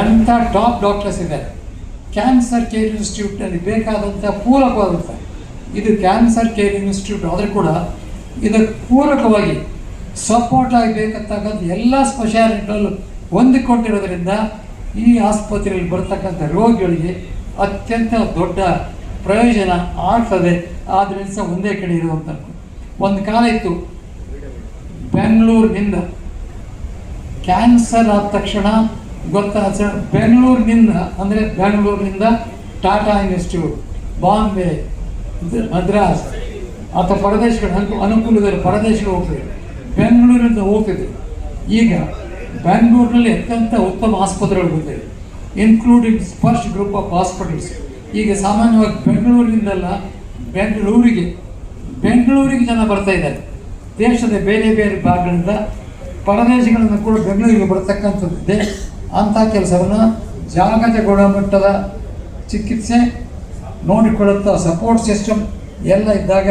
ಎಂಥ top doctors ಇದ್ದಾರೆ cancer care ಇನ್ಸ್ಟಿಟ್ಯೂಟ್ನಲ್ಲಿ ಬೇಕಾದಂಥ ಪೂರಕವಾದಂಥ, ಇದು ಕ್ಯಾನ್ಸರ್ ಕೇರ್ ಇನ್ಸ್ಟಿಟ್ಯೂಟ್ ಆದರೂ ಕೂಡ ಇದಕ್ಕೆ ಪೂರಕವಾಗಿ ಸಪೋರ್ಟ್ ಆಗಬೇಕಂತಕ್ಕಂಥ ಎಲ್ಲ ಸ್ಪೆಷಾಲಿಟಿಗಳಲ್ಲೂ ಹೊಂದಿಕೊಂಡಿರೋದ್ರಿಂದ ಈ ಆಸ್ಪತ್ರೆಯಲ್ಲಿ ಬರ್ತಕ್ಕಂಥ ರೋಗಿಗಳಿಗೆ ಅತ್ಯಂತ ದೊಡ್ಡ ಪ್ರಯೋಜನ ಆಗ್ತದೆ. ಆದ್ದರಿಂದ ಸಹ ಒಂದೇ ಕಡೆ ಇರುವಂಥ ಒಂದು ಕಾಲ ಇತ್ತು. ಬೆಂಗಳೂರಿನಿಂದ ಕ್ಯಾನ್ಸರ್ ಆದ ತಕ್ಷಣ ಗೊತ್ತಾದ ಬೆಂಗಳೂರಿನಿಂದ, ಅಂದರೆ ಬೆಂಗಳೂರಿನಿಂದ ಟಾಟಾ ಇನ್ಸ್ಟಿಟ್ಯೂಟ್, ಬಾಂಬೆ ಮದ್ರಾಸ್ ಅಥವಾ ಪರದೇಶಗಳು ಅನು ಅನುಕೂಲದಲ್ಲಿ ಪರದೇಶಗಳು ಹೋಗ್ತದೆ ಬೆಂಗಳೂರಿಂದ ಹೋಗ್ತಿದೆ ಈಗ ಬೆಂಗಳೂರಿನಲ್ಲಿ ಅತ್ಯಂತ ಉತ್ತಮ ಆಸ್ಪತ್ರೆಗಳು ಬಂದಿದೆ including first group of hospitals ಈಗ ಸಾಮಾನ್ಯವಾಗಿ ಬೆಂಗಳೂರಿನಿಂದಲ್ಲ, ಬೆಂಗಳೂರಿಗೆ ಬೆಂಗಳೂರಿಗೆ ಜನ ಬರ್ತಾ ಇದ್ದಾರೆ. ದೇಶದ ಬೇರೆ ಬೇರೆ ಭಾಗಗಳಿಂದ ಪರದೇಶಗಳನ್ನು ಕೂಡ ಬೆಂಗಳೂರಿಗೆ ಬರ್ತಕ್ಕಂಥದ್ದಿದೆ ಅಂಥ ಕೆಲಸವನ್ನು ಜಾಗತಿಕ ಗುಣಮಟ್ಟದ ಚಿಕಿತ್ಸೆ ನೋಡಿಕೊಳ್ಳುತ್ತ ಸಪೋರ್ಟ್ ಸಿಸ್ಟಮ್ ಎಲ್ಲ ಇದ್ದಾಗ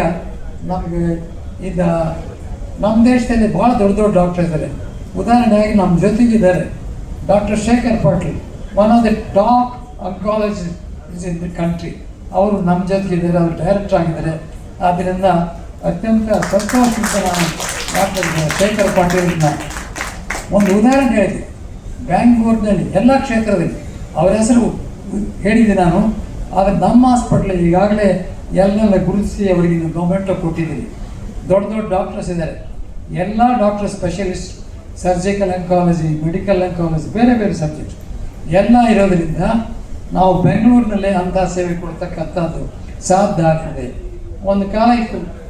ನಮಗೆ ಇದ್ದ ನಮ್ಮ ದೇಶದಲ್ಲಿ ಭಾಳ ದೊಡ್ಡ ದೊಡ್ಡ ಡಾಕ್ಟರ್ ಇದ್ದಾರೆ ಉದಾಹರಣೆಯಾಗಿ ನಮ್ಮ ಜೊತೆಗಿದ್ದಾರೆ doctor Shekhar Patil one of the top oncology is in the country ಅವರು ನಮ್ಮ ಜೊತೆಗಿದ್ದಾರೆ, ಅವರು ಡೈರೆಕ್ಟರ್ ಆಗಿದ್ದಾರೆ. ಆದ್ದರಿಂದ ಅತ್ಯಂತ ಸಂತೋಷದಿಂದ ನಾನು ಡಾಕ್ಟರ್ ಶೇಖರ್ ಪಾಟೀಲ್ನ ಒಂದು ಉದಾಹರಣೆ ಹೇಳಿದೆ ಬ್ಯಾಂಗ್ಳೂರಿನಲ್ಲಿ ಎಲ್ಲ ಕ್ಷೇತ್ರದಲ್ಲಿ. ಅವರ ಹೆಸರು ಹೇಳಿದೆ ನಾನು. ಆದರೆ ನಮ್ಮ ಹಾಸ್ಪಿಟ್ಲ್ ಈಗಾಗಲೇ ಎಲ್ಲೆಲ್ಲ ಗುರುತಿಸಿ ಅವರಿಗೆ ಗೌರ್ಮೆಂಟ್ ಕೊಟ್ಟಿದ್ದೀನಿ. ದೊಡ್ಡ ದೊಡ್ಡ ಡಾಕ್ಟರ್ಸ್ ಇದ್ದಾರೆ. ಎಲ್ಲ doctor specialist surgical oncology medical oncology ಬೇರೆ ಬೇರೆ ಸಬ್ಜೆಕ್ಟ್ ಎಲ್ಲ ಇರೋದರಿಂದ ನಾವು ಬೆಂಗಳೂರಿನಲ್ಲೇ ಅಂಥ ಸೇವೆ ಕೊಡ್ತಕ್ಕಂಥದ್ದು ಸಾಧ್ಯ ಆಗ್ತದೆ. ಒಂದು ಕಾಲ ಇತ್ತು.